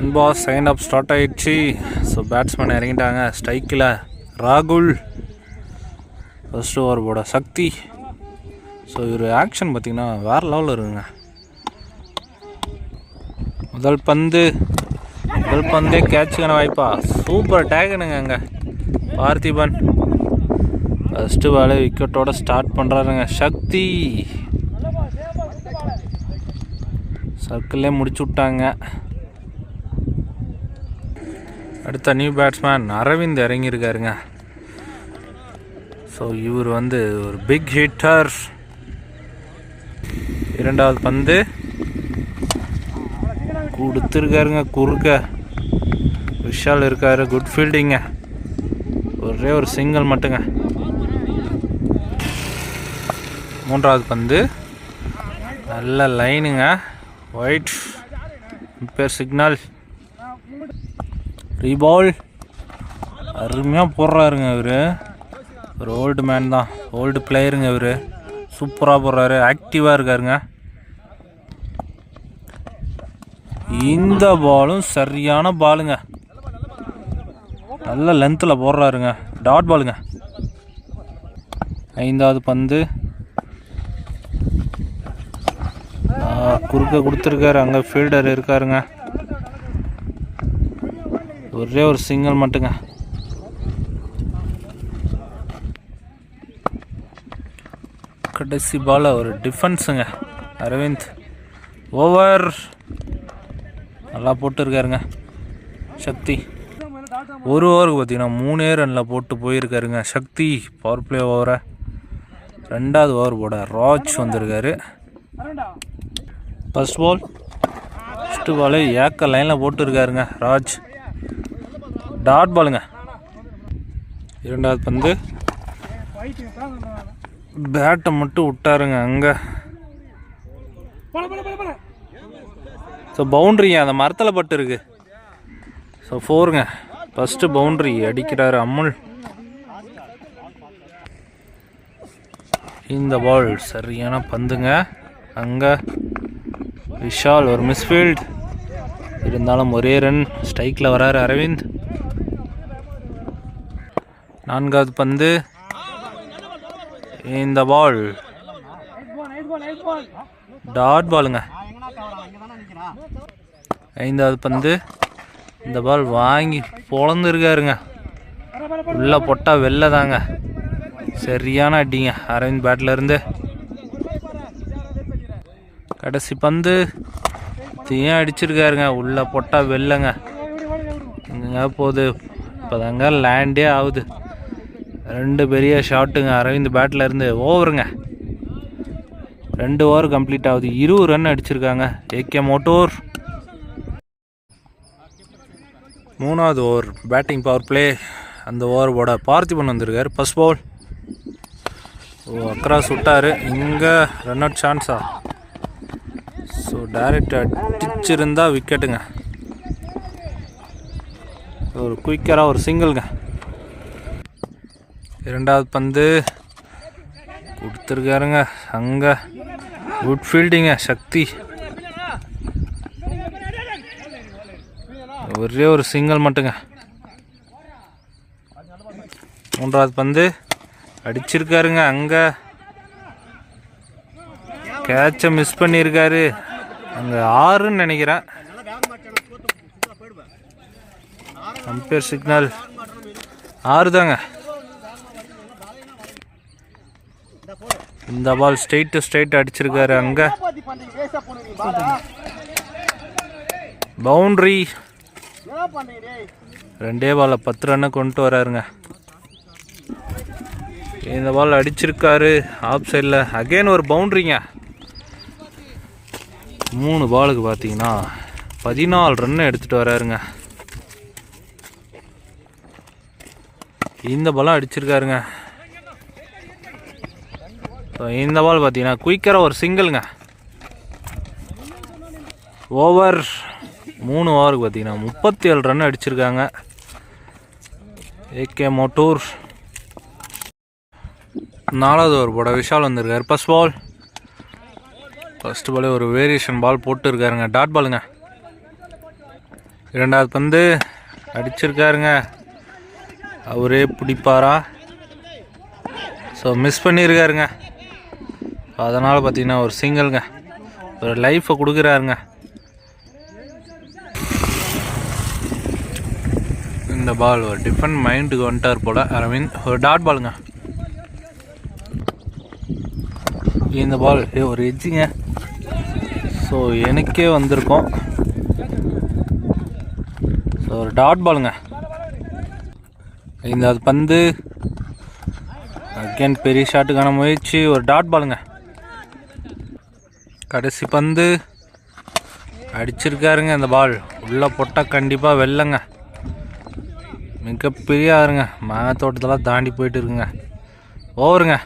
அன்பாஸ் second of start ஆகிடுச்சு so batsman இறங்கிட்டாங்க. ஸ்ட்ரைக்கில் ராகுல். ஃபஸ்ட் ஓவர் போட சக்தி. ஸோ இவர் ஆக்ஷன் பார்த்திங்கன்னா வேறு லெவலில் இருக்குங்க. முதல் பந்து. முதல் பந்தே கேட்சுக்கான வாய்ப்பா. சூப்பர் டேகனுங்க அங்கே. பார்த்திபன். ஃபஸ்ட்டு வேலை விக்கெட்டோடு ஸ்டார்ட் பண்ணுறாருங்க சக்தி. சர்க்கிளே முடிச்சு விட்டாங்க அடுத்த நியூ பேட்ஸ்மேன் அரவிந்த் இறங்கியிருக்காருங்க. ஸோ இவர் வந்து ஒரு பிக் ஹிட்டர் இரண்டாவது பந்து. கொடுத்துருக்காருங்க குறுக்க. விஷால் இருக்காரு குட் ஃபீல்டிங்க ஒரே ஒரு சிங்கிள் மட்டுங்க. மூன்றாவது பந்து. நல்ல லைனுங்க ஒயிட் பேர் சிக்னல் ரீபால் அருமையாக போடுறாருங்க இவர். ஒரு ஓல்டு மேன் தான். ஓல்டு பிளேயருங்க இவர். சூப்பராக போடுறாரு. ஆக்டிவாக இருக்காருங்க. இந்த பாலும் சரியான பாலுங்க நல்ல லென்த்தில் போடுறாருங்க. டாட் பாலுங்க ஐந்தாவது பந்து. குறுக்க கொடுத்துருக்காரு. அங்கே ஃபீல்டர் இருக்காருங்க. ஒரே ஒரு சிங்கிள் மட்டுங்க. கடைசி பால் ஒரு டிஃபென்ஸுங்க அரவிந்த். ஓவர் நல்லா போட்டுருக்காருங்க. சக்தி. ஒரு ஓவருக்கு பார்த்தீங்கன்னா மூணே ரனில் போட்டு போயிருக்காருங்க. சக்தி பவர் பிளே ஓவரை ரெண்டாவது ஓவர் போட ராஜ் வந்திருக்காரு. ஃபர்ஸ்ட் பால் ஃபஸ்ட்டு பால் ஏக்க லைனில் போட்டுருக்காருங்க ராஜ். டாட் பாலுங்க இரண்டாவது பந்து. பேட்டை மட்டும் விட்டாருங்க அங்கே. ஸோ பவுண்ட்ரிங்க அந்த மரத்தில் பட்டு இருக்கு ஸோ ஃபோருங்க ஃபஸ்ட்டு பவுண்ட்ரி அடிக்கிறாரு அமுல். இந்த பால் சரியான பந்துங்க. அங்கே. விஷால் ஒரு மிஸ்ஃபீல்ட் இருந்தாலும் ஒரே ரன் ஸ்ட்ரைக்கில் வராரு அரவிந்த். நான்காவது பந்து. இந்த பால் டாட் பாலுங்க ஐந்தாவது பந்து. இந்த பால் வாங்கி பொழந்துருக்காருங்க. உள்ளே பொட்டா வெளில தாங்க சரியான அடிங்க. அரவிந்த் பேட்ல இருந்து. கடைசி பந்து. தீயம் அடிச்சிருக்காருங்க. உள்ளே போட்டால் வெளிலங்க எங்க போகுது? இப்போதாங்க லேண்டே ஆகுது. ரெண்டு பெரிய ஷாட்டுங்க அரவிந்த் பேட்டில் இருந்து ஓவருங்க ரெண்டு ஓவர் கம்ப்ளீட் ஆகுது. இருபது ரன் அடிச்சிருக்காங்க. AK motor. Motor over batting power play அந்த ஓவரோட பார்த்திபன் வந்திருக்காரு. ஃபஸ்ட் பால் ஓ அக்ராஸ் விட்டாரு. இங்கே ரன் அவுட் சான்ஸா டைரக்ட் அடிச்சிருந்தா விக்கெட்டுங்க ஒரு குயிக்கராக ஒரு சிங்கிள்ங்க இரண்டாவது பந்து கொடுத்துருக்காருங்க. அங்கே குட் ஃபீல்டிங்க சக்தி. ஒரே ஒரு சிங்கிள் மட்டுங்க. மூன்றாவது பந்து அடிச்சிருக்காருங்க. அங்கே கேட்சை மிஸ் பண்ணியிருக்காரு அங்கே ஆறுன்னு நினைக்கிறேன். Umpire signal. ஆறு தாங்க இந்த பால் ஸ்ட்ரெயிட் ஸ்ட்ரெயிட் அடிச்சிருக்காரு அங்கே. பவுண்ட்ரி ரெண்டே பாலை பத்து ரன்னு கொண்டு வராருங்க. இந்த பால் அடிச்சிருக்காரு. ஆஃப் சைடில் அகைன் ஒரு பவுண்ட்ரிங்க மூணு பாலுக்கு பார்த்தீங்கன்னா பதினாலு ரன்னு எடுத்துகிட்டு வராருங்க. இந்த பாலம் அடிச்சிருக்காருங்க. ஸோ இந்த பால் பார்த்தீங்கன்னா குயிக்கராக ஒரு சிங்கிள்ங்க ஓவர் மூணு ஓவருக்கு பார்த்தீங்கன்னா முப்பத்தி ஏழு ரன் அடிச்சிருக்காங்க ஏகே மோட்டூர் நாலாவது ஓவர் போட விஷால் வந்திருக்காரு. ஃபர்ஸ்ட் பால் ஃபஸ்ட்டு பாலே ஒரு வேரியேஷன் பால் போட்டு இருக்காருங்க டாட் பாலுங்க இரண்டாவது பந்து அடிச்சிருக்காருங்க. அவரே பிடிப்பாரா? ஸோ மிஸ் பண்ணியிருக்காருங்க அதனால் பார்த்தீங்கன்னா ஒரு சிங்கிள்ங்க ஒரு லைஃப்பை கொடுக்குறாருங்க. இந்த பால் ஒரு டிஃபன் மைண்டுக்கு வந்துட்டார் போல். அரவிந்த் ஒரு டாட் பாலுங்க இந்த பால் ஒரு எஜ்ஜிங்க ஸோ எனக்கே வந்திருக்கோம். ஸோ ஒரு டாட் பாலுங்க ஐந்தாவது பந்து. அகேன் பெரிய ஷாட்டுக்கான முயற்சி. ஒரு டாட் பாலுங்க கடைசி பந்து. அடிச்சிருக்காருங்க இந்த பால் உள்ளே போட்டால் கண்டிப்பாக வெல்லங்க மிகப்பெரிய ஆறுங்க. மாத்தோட்டத்தெல்லாம் தாண்டி போயிட்டு இருக்குங்க. ஓவருங்க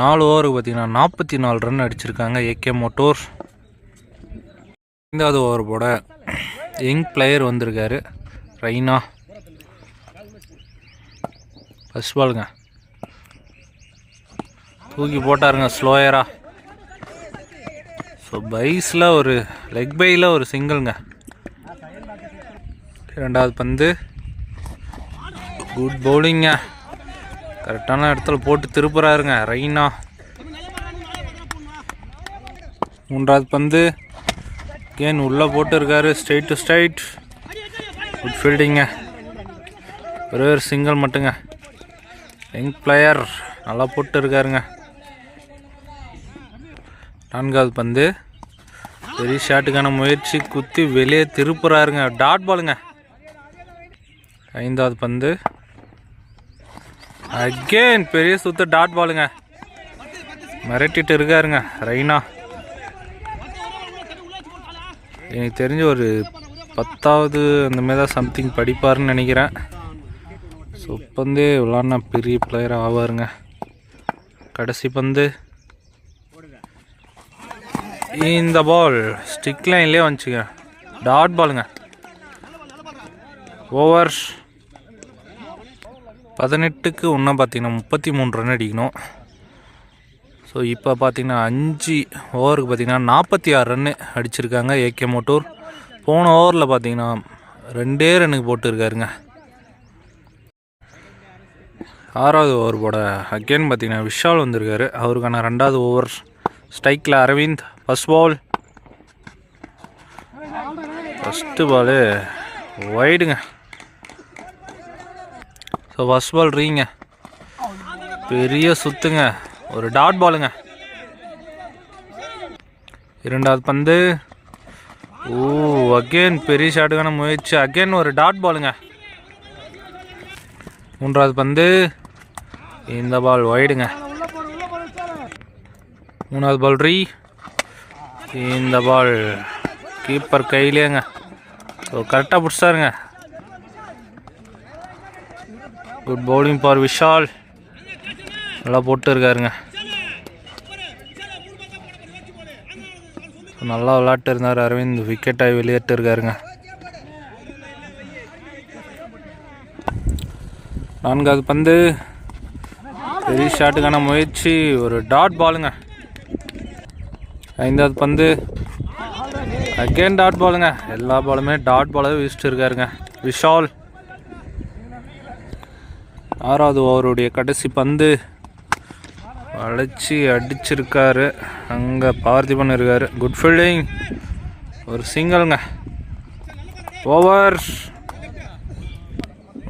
நாலு ஓவருக்கு பார்த்தீங்கன்னா நாற்பத்தி நாலு ரன் அடிச்சிருக்காங்க ஏகே மோட்டோர். ஐந்தாவது ஓவர் போட யங் பிளேயர் வந்திருக்காரு ரெய்னா. ஃபஸ்ட் பாலுங்க தூக்கி போட்டாருங்க ஸ்லோயரா. ஸோ பைஸில் ஒரு லெக் பையில் ஒரு சிங்கிள்ங்க. ரெண்டாவது பந்து. குட் பவுலிங்க கரெக்டான இடத்துல போட்டு திருப்புறாருங்க. ரெய்னா. மூன்றாவது பந்து. கேன் உள்ளே போட்டுருக்காரு. ஸ்ட்ரைட் டு ஸ்ட்ரைட் குட் ஃபீல்டிங்க ஒரே ஒரு சிங்கிள் மட்டுங்க. யங் பிளேயர் நல்லா போட்டு இருக்காருங்க நான்காவது பந்து. பெரிய ஷாட்டுக்கான முயற்சி. குத்தி வெளியே திருப்புறாருங்க. டாட் பாலுங்க ஐந்தாவது பந்து. அகேன் பெரிய சுத்து டாட் பாலுங்க மிரட்டிட்டு இருக்காருங்க ரெய்னா. எனக்கு தெரிஞ்ச ஒரு பத்தாவது அந்த மாதிரி தான் சம்திங் படிப்பாருன்னு நினைக்கிறேன். ஸோ இப்போந்தே விளாட்னா பெரிய பிளேயர் ஆவாருங்க. கடைசி பந்து. இந்த பால் ஸ்டிக் லைன்லேயே வந்துச்சுங்க. டாட் பாலுங்க ஓவர் பதினெட்டுக்கு ஒன்றா பார்த்தீங்கன்னா முப்பத்தி மூணு ரன் அடிக்கணும். ஸோ இப்போ பார்த்தீங்கன்னா அஞ்சு ஓவருக்கு பார்த்தீங்கன்னா நாற்பத்தி ஆறு ரன்னு அடிச்சிருக்காங்க ஏகே மோட்டூர் போன ஓவரில் பார்த்தீங்கன்னா ரெண்டே ரன்னுக்கு போட்டுருக்காருங்க. ஆறாவது ஓவர் போட அகெயின் பார்த்தீங்கன்னா விஷால் வந்திருக்காரு. அவருக்கான ரெண்டாவது ஓவர் ஸ்ட்ரைக்கில் Aravind first ball first ball ஒய்டுங்க so first ball ரீங்க பெரிய சுத்துங்க. ஒரு டாட் பாலுங்க இரண்டாவது பந்து. ஓ அகெயின் பெரிய ஷாட்டுக்கான முயற்சி. அகெயின் ஒரு டாட் பாலுங்க மூன்றாவது பந்து. இந்த பால் ஒயிடுங்க மூணாவது பால் ரீ இந்த பால் கீப்பர் கையிலேங்க. ஸோ கரெக்டாக பிடிச்சாருங்க. குட் பவுலிங் ஃபார் விஷால் நல்லா போட்டு இருக்காருங்க நல்லா விளாட்டு இருந்தார் அரவிந்த். விக்கெட்டாகி வெளியேட்டு இருக்காருங்க நான்காவது பந்து. பெரிய ஷாட்டுக்கான முயற்சி. ஒரு டாட் பாலுங்க ஐந்தாவது பந்து. அகேன் டாட் பாலுங்க எல்லா பாலுமே டாட் பாலாகவே வீசிட்டு இருக்காருங்க விஷால் ஆறாவது ஓவருடைய கடைசி பந்து. அழைச்சி அடிச்சிருக்காரு. அங்கே பார்த்திபன் இருக்காரு. குட் ஃபீல்டிங் ஒரு சிங்கிள்ங்க ஓவர்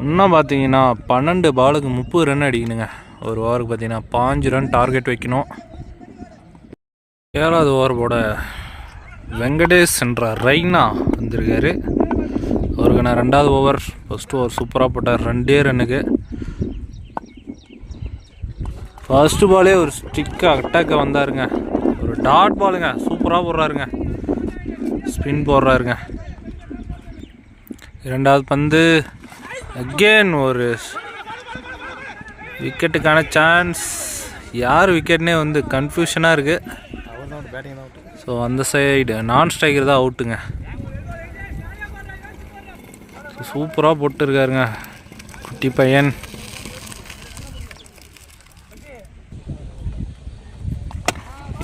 இன்னும் பார்த்தீங்கன்னா பன்னெண்டு பாலுக்கு முப்பது ரன் அடிக்கணுங்க. ஒரு ஓவருக்கு பார்த்தீங்கன்னா பாஞ்சு ரன் டார்கெட் வைக்கணும். ஏழாவது ஓவர் போட வெங்கடேஷ் என்ற ரெய்னா வந்திருக்காரு. அவருக்கு நான் ரெண்டாவது ஓவர். ஃபஸ்ட்டு ஓவர் சூப்பராக போட்டார். ரெண்டே ரன்னுக்கு ஃபர்ஸ்ட்டு பாலே ஒரு ஸ்டிக்கு அட்டாக்க வந்தாருங்க. ஒரு டாட் பாலுங்க சூப்பராக போடுறாருங்க. ஸ்பின் போடுறாருங்க. இரண்டாவது பந்து அகெயின் ஒரு விக்கெட்டுக்கான சான்ஸ் யார் விக்கெட்னே வந்து கன்ஃபியூஷனாக இருக்குது ஸோ அந்த சைடு நான் ஸ்ட்ரைக்கர் தான் அவுட்டுங்க சூப்பராக போட்டுருக்காருங்க. குட்டி பையன்.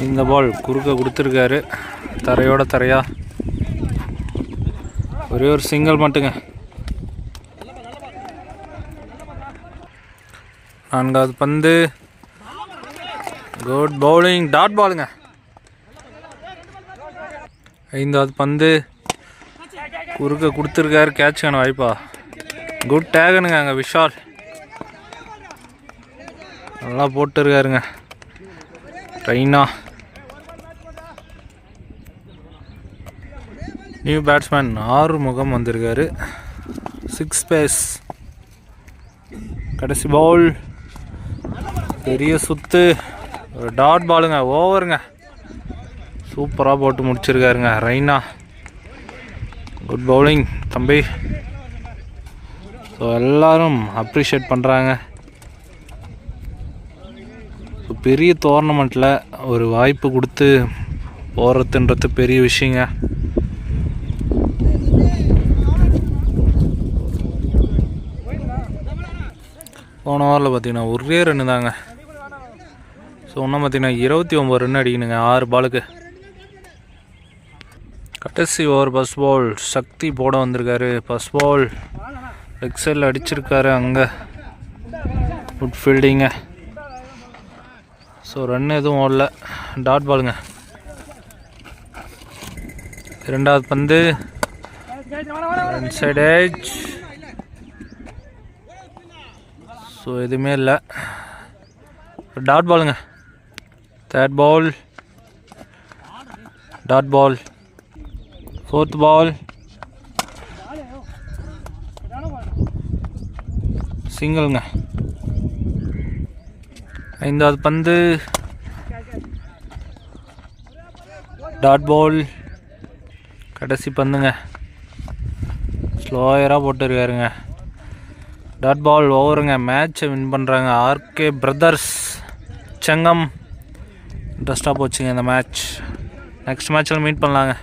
இந்த பால் குறுக்க கொடுத்துருக்காரு. தரையோட தரையா. ஒரே ஒரு சிங்கிள் மட்டுங்க. நான்காவது பந்து. குட் பவுலிங் டாட் பாலுங்க ஐந்தாவது பந்து. குறுக்க கொடுத்துருக்காரு கேட்சுக்கான வாய்ப்பா. குட் டேகனுங்க அங்கே விஷால். நல்லா போட்டுருக்காருங்க. ரெய்னா நியூ பேட்ஸ்மேன் ஆறு முகம் வந்திருக்காரு. சிக்ஸ் பேஸ் கடைசி பவுல் பெரிய சுத்து. ஒரு டாட் பாலுங்க ஓவருங்க சூப்பராக போட்டு முடிச்சிருக்காருங்க ரெய்னா. குட் பவுலிங் தம்பி. ஸோ எல்லோரும் அப்ரிஷியேட் பண்ணுறாங்க பெரிய டோர்னமெண்ட்டில் ஒரு வாய்ப்பு கொடுத்து போகிறதுன்றது பெரிய விஷயங்க. போன ஓவரில் பார்த்தீங்கன்னா ஒரே ரன்னு தாங்க. ஸோ இன்னும் பார்த்தீங்கன்னா இருபத்தி ஒம்பது ரன் அடிக்கணுங்க ஆறு பாலுக்கு கடைசி ஓவர் பஸ் பால் சக்தி போட வந்திருக்காரு. பஸ் பால் எக்ஸல் சைடில் அடிச்சிருக்காரு அங்கே. குட் ஃபீல்டிங்க ஸோ ரன் எதுவும் ஓடல. டாட் பாலுங்க இரண்டாவது பந்து. சைட் ஸோ எதுவுமே இல்லை. டாட் பாலுங்க third ball dot ball fourth ball சிங்கிள்ங்க ஐந்தாவது பந்து. டாட் பால் கடைசி பந்துங்க. ஸ்லோயராக போட்டுருக்காருங்க. டாட் பால் ஓவருங்க மேட்ச்சை வின் பண்ணுறாங்க ஆர்கே பிரதர்ஸ் செங்கம். இன்ட்ரெஸ்ட்டாக போச்சுங்க இந்த மேட்ச் நெக்ஸ்ட் மேட்ச்சில் மீட் பண்ணலாங்க.